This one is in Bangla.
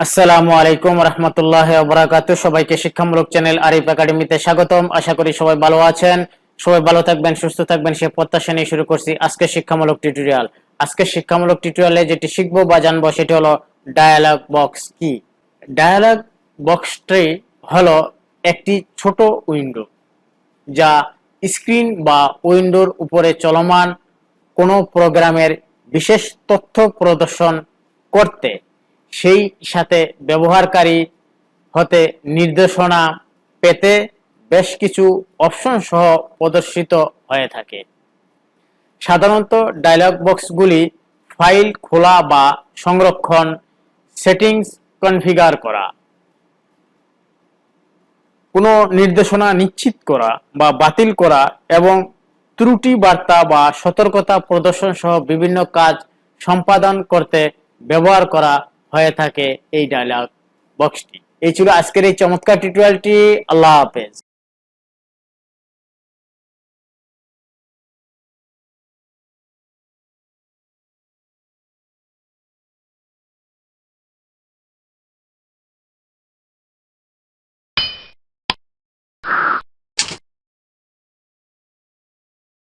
আসসালামু আলাইকুম রহমতুল্লাহ বরাকাতু সবাইকে শিক্ষামূলক চ্যানেল আরিফ একাডেমিতে স্বাগতম। আশা করি সবাই ভালো আছেন। সবাই ভালো থাকবেন, সুস্থ থাকবেন, সে প্রত্যাশা নিয়ে শুরু করছি আজকে শিক্ষামূলক টিউটোরিয়াল। আজকে শিক্ষামূলক টিউটোরিয়ালে যেটি শিখব বা জানব সেটি হলো ডায়ালগ বক্স কি? ডায়ালগ বক্সটি হলো একটি ছোট উইন্ডো যা স্ক্রিন বা উইন্ডোর উপরে চলমান কোনো প্রোগ্রামের বিশেষ তথ্য প্রদর্শন করতে সেই সাথে ব্যবহারকারী হতে নির্দেশনা পেতে বেশ কিছু অপশন সহ প্রদর্শিত হয়ে থাকে। সাধারণত ডায়লগ বক্সগুলি ফাইল খোলা বা সংরক্ষণ সেটিংস কনফিগার করা, কোনো নির্দেশনা নিশ্চিত করা বা বাতিল করা এবং ত্রুটি বার্তা বা সতর্কতা প্রদর্শন সহ বিভিন্ন কাজ সম্পাদন করতে ব্যবহার করা হয়ে থাকে এই ডায়লগ বক্সটি এই ছিল আজকের এই চমৎকার টিউটোরিয়ালটি আল্লাহ হাফেজ।